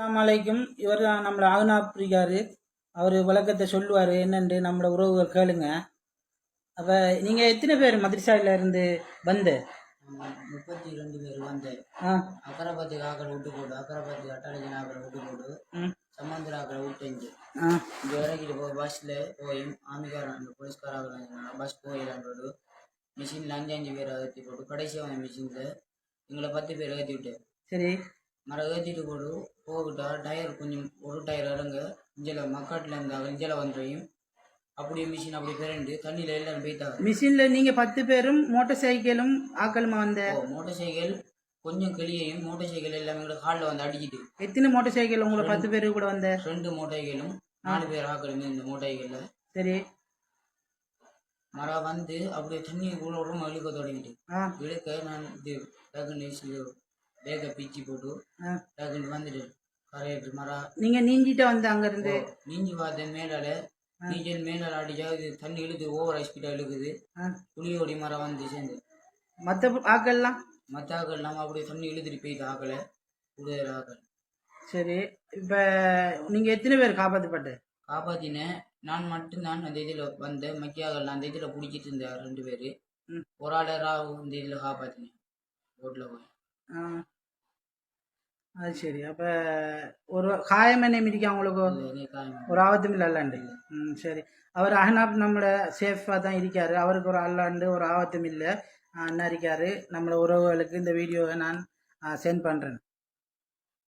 அஸ்ஸலாமலைக்கும் இவர் தான் நம்மளை ஆகுனாப்பிரிக்காரு அவர் விளக்கத்தை சொல்லுவார். என்னண்டு நம்மளோட உறவுகள் கேளுங்க. அப்போ நீங்கள் எத்தனை பேர் மதுரசாயில இருந்து வந்து? முப்பத்தி ரெண்டு பேர் வந்து. ஆ. அக்கரைப்பத்தி ஆக்களை விட்டு போடு அக்கரைப்பத்தி அட்டாளஜன் ஆக்களை விட்டு போடு ம். சம்மந்தர் ஆக்களை விட்டு இங்கே ஆ. இங்கே இறக்கிட்டு போ பஸ்ஸில் போய் ஆமிக்காரன் போலீஸ்காராக பஸ் போயிடலான்றோடு மிஷினில் அஞ்சு அஞ்சு பேரை ஏற்றி போட்டு கடைசியாக வந்த மிஷினில் எங்களை பத்து பேர் ஏற்றி விட்டு. சரி. மரம் ஏற்றிட்டு போடு. போகிட்டா டயர் கொஞ்சம் ஒரு டயர் இறங்க இஞ்சில் மக்காட்டில் இருந்தாங்க இஞ்சில் வந்துடும் அப்படியே மிஷின் அப்படி பிறண்டு தண்ணியில் எல்லாரும் போய்த்தாங்க மிஷினில் நீங்கள் பத்து பேரும் மோட்டார் சைக்கிளும் ஆக்களுமா வந்த? மோட்டார் சைக்கிள் கொஞ்சம் கிளியையும் மோட்டார் சைக்கிள் எல்லாமே கூட ஹாலில் வந்து அடிச்சிட்டு எத்தனை மோட்டார் சைக்கிள் உங்களை பத்து பேர் கூட வந்த? ரெண்டு மோட்டைகளும் நாலு பேர் ஆக்களுமே இந்த மோட்டைகளில் சரி. மரம் வந்து அப்படியே தண்ணி கூட உடம்பு இழுக்க தொடங்கிட்டு. இழுக்க நான் இது டக்குன்னு பேக்கை பிச்சு போட்டு டக்குன்னு வந்துட்டு கரையிட்டு மரம் நீங்கள் நீஞ்சிட்டு வந்த அங்கேருந்து? நீஞ்சி பார்த்தேன் மேலால. நீச்சல் மேலால அடிச்சா இது தண்ணி இழுக்குது ஓவர் ஸ்பீடாக இழுக்குது. புளியோடி மரம் வந்து சேர்ந்து. மற்ற ஆக்கள்லாம்? மற்ற ஆக்கள் நம்ம அப்படியே தண்ணி இழுத்துட்டு போயிட்டு ஆக்கலை. கூடுதல் ஆக்கள். சரி இப்போ நீங்கள் எத்தனை பேர் காப்பாற்றப்பட்டு காப்பாத்தினேன். நான் மட்டும்தான் அந்த இதில் வந்தேன். மக்கியாகல அந்த இதில் பிடிச்சிட்டு இருந்தேன் ரெண்டு பேர். ஒரு ஆளை ராவு இந்த இதில் காப்பாற்றினேன் ரோட்டில் போய். அது சரி. அப்போ ஒரு காயம் என்ன மிதிக்க காயம் ஒரு ஆபத்தும் இல்லைல்லாண்டு ம் சரி. அவர் அஹ்னாப் நம்மளை சேஃபாக தான் இருக்கார். அவருக்கு ஒரு அல்லாண்டு ஒரு ஆபத்தும் இல்லை. அண்ணா இருக்கார். நம்மளை உறவுகளுக்கு இந்த வீடியோவை நான் சென்ட் பண்ணுறேன்